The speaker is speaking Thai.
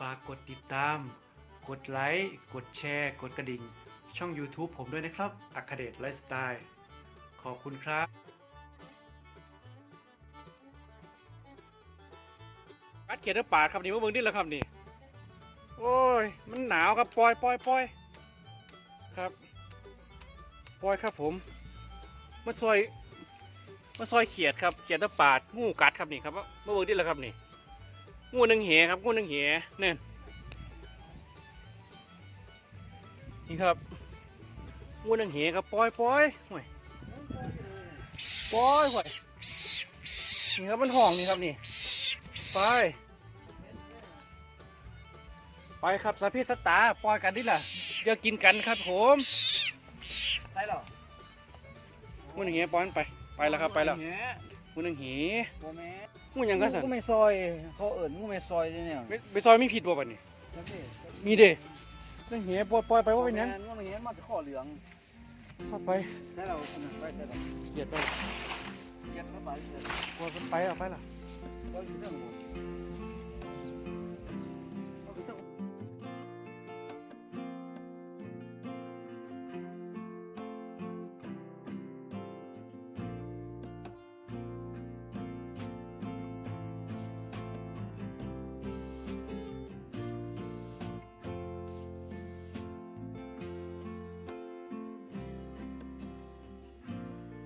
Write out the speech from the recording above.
ฝากกดติดตาม กดไลค์ กดแชร์ กดกระดิ่ง ช่อง YouTube ผมด้วยนะครับ อัคเดตไลฟ์สไตล์ ขอบคุณครับกัดเขียดหรือปาดครับนี่มาเบิ่งดิแล้วครับนี่ โอ้ย มันหนาวครับปล่อยปล่อยปล่อยครับปล่อยครับผมมาซอยมาซอยเขียดครับ เขียดหรือปาดงูกัดครับนี่ครับมาเบิ่งดิแล้วครับนี่ งูหนึ่งเหครับงูหนึ่งเหเนี่ยนี่ครับงูหนึ่งเหครับปล่อยปล่อยห่วยปล่อยห่วยนี่ครับมันห้องนี่ครับนี่ไปไปครับสาพิสตาปล่อยกันดิล่ะเดี๋ยวกินกันครับผมใช่หรอมูหนึ่งเหี้ยปล่อยมันไปไปแล้วครับไปแล้วเงี้ย มูหนึ่งเหี้ยโมแม่มูหยังก็สั่นกูไม่ซอย เขาเอิญกูไม่ซอยเนี่ยไปไปซอยไม่ผิดบ่บัดนี้มีเด้หนึ่งเหี้ยปล่อยปล่อยไปว่าเป็นหยังว่าเป็นหยังมันจะข้อเหลืองเข้าไปใช่เราไปใช่เราเขียดไปเก็บเข้าไปเสร็จปล่อยมันไปเอาไปล่ะก็เรื่อง